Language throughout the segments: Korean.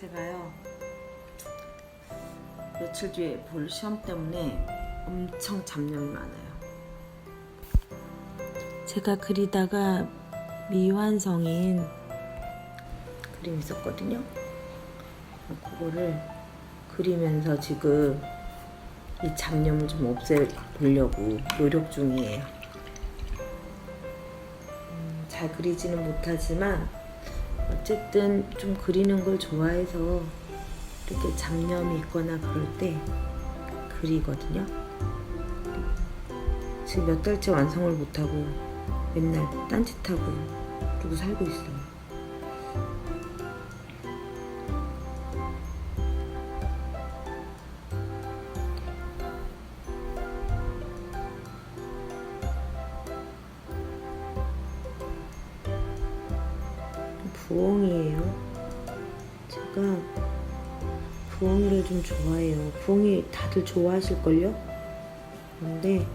제가요 며칠 뒤에 볼 시험 때문에 엄청 잡념이 많아요. 제가 그리다가 미완성인 그림 있었거든요. 그거를 그리면서 지금 이 잡념을 좀 없애보려고 노력 중이에요. 음, 잘 그리지는 못하지만 어쨌든 좀 그리는 걸 좋아해서 이렇게 잡념이 있거나 그럴 때 그리거든요. 지금 몇 달째 완성을 못하고 맨날 딴짓하고 그러고 살고 있어요. 부엉이에요. 제가 부엉이를 좀 좋아해요. 부엉이 다들 좋아하실걸요? 근데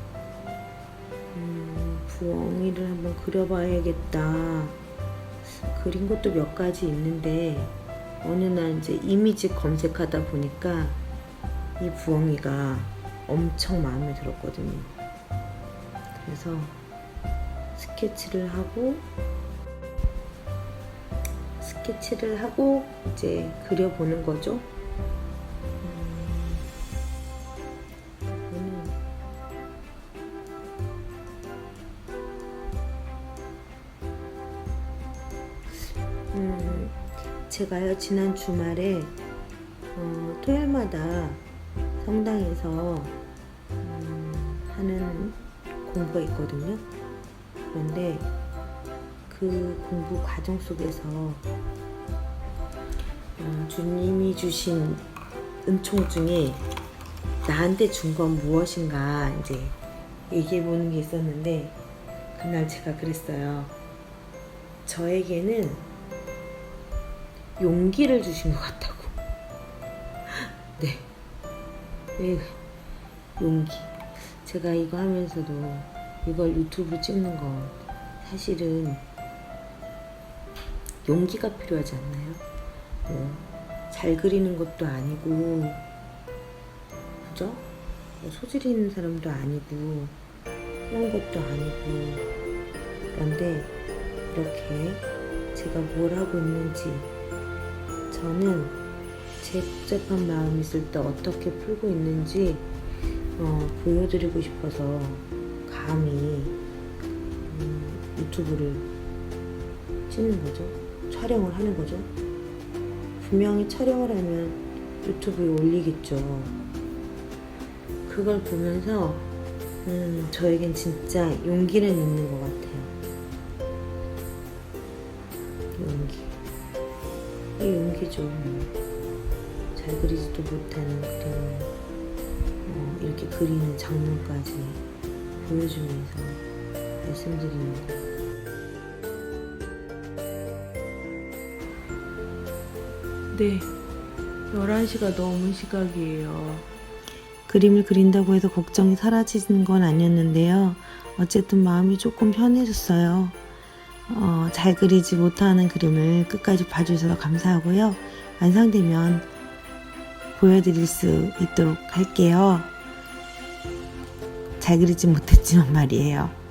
음, 부엉이를 한번 그려봐야겠다. 그린 것도 몇 가지 있는데 어느 날 이제 이미지 검색하다 보니까 이 부엉이가 엄청 마음에 들었거든요. 그래서 스케치를 하고 스케치를 하고 이제 그려보는 거죠. 음, 음, 제가요 지난 주말에 어, 토요일마다 성당에서 음, 하는 공부가 있거든요. 그런데 그 공부 과정 속에서 어, 주님이 주신 은총 중에 나한테 준 건 무엇인가 이제 얘기해 보는 게 있었는데 그날 제가 그랬어요. 저에게는 용기를 주신 것 같다고. 네. 네. 용기. 제가 이거 하면서도 이걸 유튜브 찍는 거 사실은 용기가 필요하지 않나요? 뭐, 잘 그리는 것도 아니고, 그죠? 뭐 소질 있는 사람도 아니고, 그런 것도 아니고, 그런데 이렇게 제가 뭘 하고 있는지, 저는 제 복잡한 마음 있을 때 어떻게 풀고 있는지, 어, 보여드리고 싶어서 감히 음, 유튜브를 찍는 거죠. 촬영을 하는 거죠. 분명히 촬영을 하면 유튜브에 올리겠죠. 그걸 보면서 음, 저에겐 진짜 용기는 있는 것 같아요. 용기. 이 용기죠. 잘 그리지도 못하는 그림을 어, 이렇게 그리는 장면까지 보여주면서 말씀드립니다. 네, 11시가 넘은 시각이에요. 그림을 그린다고 해서 걱정이 사라지는 건 아니었는데요. 어쨌든 마음이 조금 편해졌어요. 어, 잘 그리지 못하는 그림을 끝까지 봐주셔서 감사하고요. 완성되면 보여드릴 수 있도록 할게요. 잘 그리지 못했지만 말이에요.